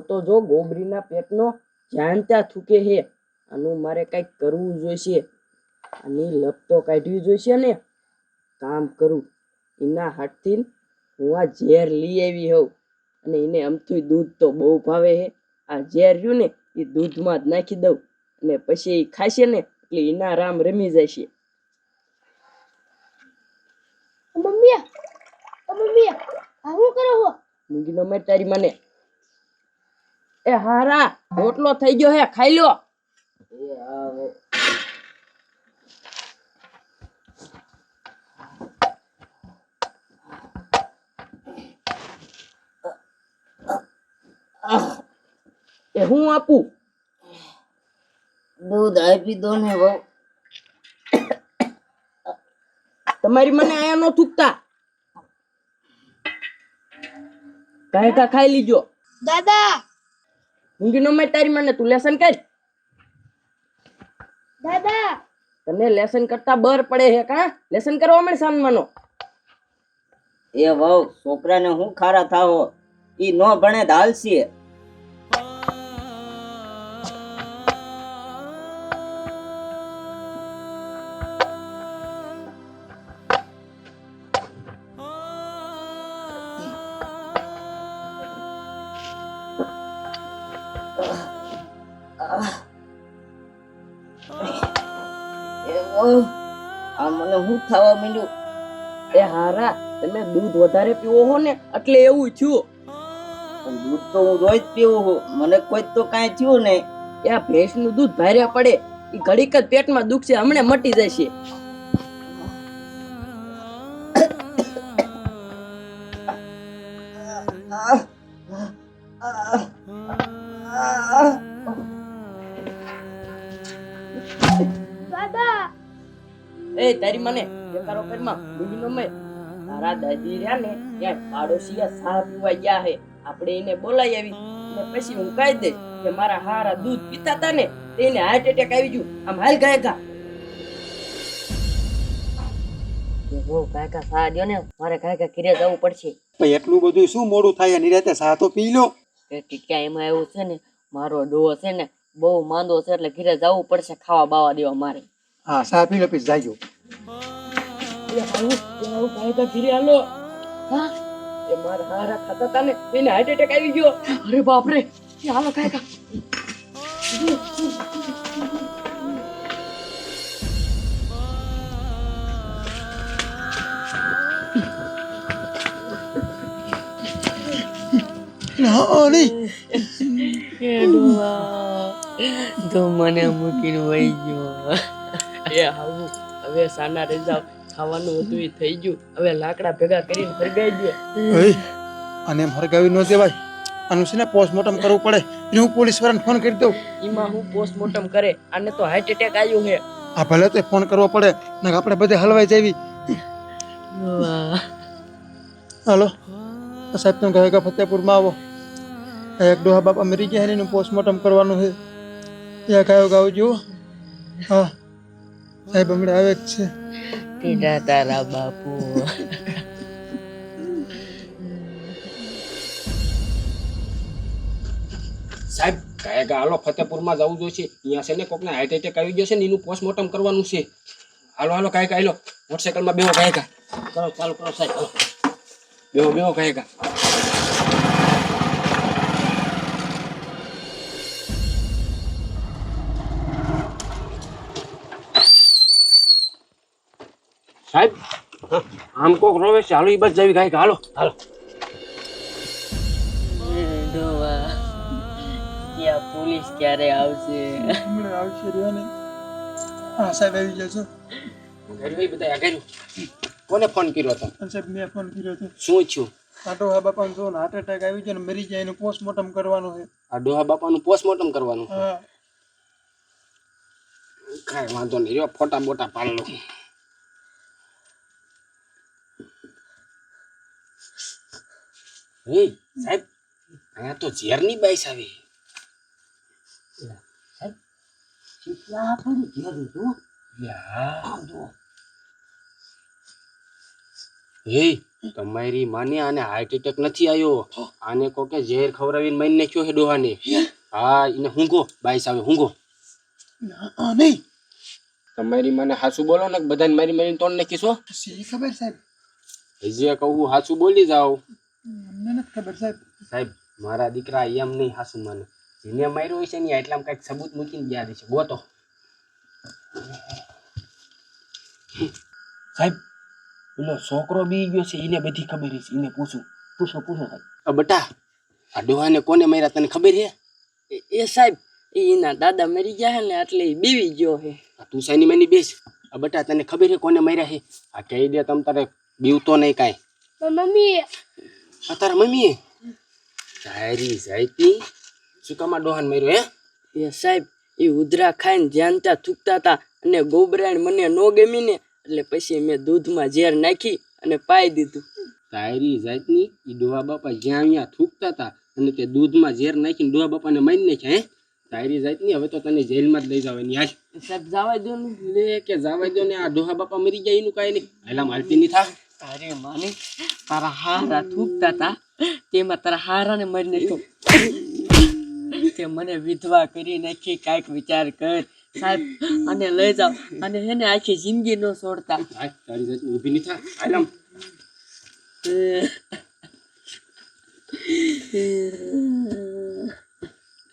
મારો તો જો ગોબરીના પેટનો જ્યાં ત્યાં થૂકે હે આનું મારે કંઈક કરવું જોઈશે. આની લપ તો કાઢવી જોઈશે ને? કામ કરું. એના હાથથી હું આ ઝેર લઈ આવી હોઉં. અને એને અમથું દૂધ તો બહુ ભાવે હે. આ ઝેર રહ્યું ને એ દૂધમાં જ નાખી દઉં. અને પછી એ ખાશે ને એટલે એના રામ રમી જશે. મમ્મી મમ્મી આ શું કરો હો? મૂંગીનો મેં તારી મને. એ હારા રોટલો થઈ ગયો હે ખાઈ લો એ હું આપું? દૂધ આપી દો ને બહુ તમારી મને આયા નો થૂકતા. કાંઈ કા ખાઈ લીજો. દાદા! મૂંગીનો મેં તારી મને તું લેસન કર. દાદા! તને લેસન કરતા બર પડે હે કા? લેસન કરવા મને સાનમાનો એ વહુ છોકરાને હું ખારા થાવો ઈ નો ભણે તો હાલશે. આ મને હું થવા માંડ્યું એ હારા તમે દૂધ વધારે પીવો હો ને એટલે એવું થયું પણ દૂધ તો હું રોજ પીવું છું મને કોઈ તો કાંઈ થયું નહીં એ આ ભેંસનું દૂધ ભાર્યા પડે એ ઘડીક જ પેટમાં દુખશે હમણે મટી જશે દાદા એ તારી મને બેકારો કરમાં મૂંગીનો મેં તારા દાદી રહ્યા ને ત્યાં પાડોશીયા સા પીવા ગયા હે. આપણે એને બોલાઈ આવી ને પછી હું કહી દઈશ કે મારા હારા દૂધ પીતા હતા ને તેને હાર્ટ એટેક આવી ગયું. આમ હાલ ગયા ગા બહુ કાકા સા દો ને મારે કાકા કિરે જવું પડશે. એટલું બધું શું મોડું થાય? નિરાતે સા તો પી લો. કે ટીકા એમાં એવું છે ને મારો ડો છે ને બહુ માંદો છે એટલે ઘરે જવું પડશે ખાવા બાવા દેવા મારે. હા સા પી લો પછી જાજો. ઘરે હાલો હા? એ મારા હારા ખાતા હતા ને એને હાર્ટ એટેક આવી ગયો. અરે બાપ રે હાલો કાકા ના એ દુઆ તો મને મૂકીને વહી ગયો. એ હાવું હવે સાના રજા ખાવાનું હતું એ થઈ ગયું. હવે લાકડા ભેગા કરીને ફરગાઈ દે અને એમ હરગાવી ન દેવાય. આનું છે ને પોસ્ટમોર્ટમ કરવું પડે. એને હું પોલીસ વાળાને ફોન કરી દઉં. એમાં હું પોસ્ટમોર્ટમ કરે. આને તો હાર્ટ એટેક આવ્યું છે આ ભલે તો ફોન કરવો પડે ને આપણે બધે હલવાઈ જાવી. હાલો. સાહેબ તમે કહે કે ફતેપુરમાં આવો. એક ડોહા બાપા મરી ગયા એનું પોસ્ટમોર્ટમ કરવાનું છે. ત્યાં કયો ગાવ જુઓ હા. સાહેબ હમણાં આવે જ છે. ટીડા તારા બાપુ. સાહેબ કાંઈ કે હાલો ફતેપુરમાં જવું જોઈશે. અહીંયા છે ને કોકને હાર્ટ એટેક આવી ગયો છે ને એનું પોસ્ટમોર્ટમ કરવાનું છે. હાલો હાલો કાંઈ હાલો. મોટરસાઇકલમાં બેહો કાંઈ કા. કરો ચાલુ કરો સાહેબ હાલો. બેહો બેહો સાહેબ આમ કોક રોવે છે. હાલો એ બસ જવી કાંઈ હાલો હાલો. પોલીસ ક્યારે આવશે? હમણાં આવશે રહ્યો ને હા સાહેબ આવી જશો ઘરે બધા કર્યું? કોને ફોન કર્યો હતો? સાહેબ મેં ફોન કર્યો હતો. શું છું આ ડોહા બાપાનું જો હાર્ટ એટેક આવી ગયો ને મરી જાય એનું પોસ્ટમોર્ટમ કરવાનું છે. આ ડોહા બાપાનું પોસ્ટમોર્ટમ કરવાનું હા. કાંઈ વાંધો નહીં. રહ્યો ફોટા બોટા પાડ લો સાહેબ અહીંયા તો ઝેરની બાઈસ આવી. સાહેબ કેટલા પડી ઝેર જો યા. તમારી માને આને હાર્ટ એટેક નથી આવ્યો આને કોકે ઝેર ખવડાવીને મારી નાખ્યો છે ડોહાને. હા? એને હુંગો બાઈસ આવે હુંગો નહીં. તમારી માને હાસુ બોલો ને બધાને મારી મારી તોડ નાખીશો શી ખબર સાહેબ. જે કહું હાસુ બોલી જાઓ. અમને નથી ખબર સાહેબ. સાહેબ મારા દીકરા એમ નહીં હાસુ માને. જેને માર્યો હશે ને એટલામાં કંઈક સબૂત મૂકીને ગયા છે ગોતો સાહેબ પેલો છોકરો બી ગયો છે એને બધી ખબર છે એને પૂછું. પૂછો પૂછો સાહેબ. બટા આ ડોહાને કોને માર્યા તને ખબર છે એ- એ સાહેબ એ એના દાદા મરી ગયા હે ને એટલે બીવી ગયો હે. તું સાની માની બેસ? આ બટા તને ખબર છે કોને માર્યા છે આ કહી દે તમ તારે બીવતો નહીં કાંઈ. મમ્મી આ તારા મમ્મીએ તારી જાતની શું કામ આ ડોહાને માર્યો હે એ સાહેબ એ ઉધરા ખાઈને જ્યાં થૂકતા હતા અને ગોબરાણ મને નો ગમી ને એટલે પછી મેં દૂધમાં ઝેર નાખી અને પાઈ દીધું તારી જાતની એ ડોહા બાપા જ્યાં અહીંયા થૂકતા હતા અને તે દૂધમાં ઝેર નાખીને ડોહા બાપાને મારી નાખ્યા હે તારી જાતની હવે તો તને જેલમાં જ લઈ જવાની હાલ. સાહેબ જવા દો ને. લે કે જાવા દો ને આ ડોહા બાપા મરી જાય એનું કાંઈ નહીં. હાલામ હાલતી નહીં થા. અરે માની. તારા હારા થૂકતા હતા તેમાં તારા હારાને મરીને તે મને વિધવા કરી નાખી કાંઈક વિચાર કર સાહેબ અને લઈ જાઓ અને એને આખી જિંદગી ન છોડતા ઊભી નહીં થાય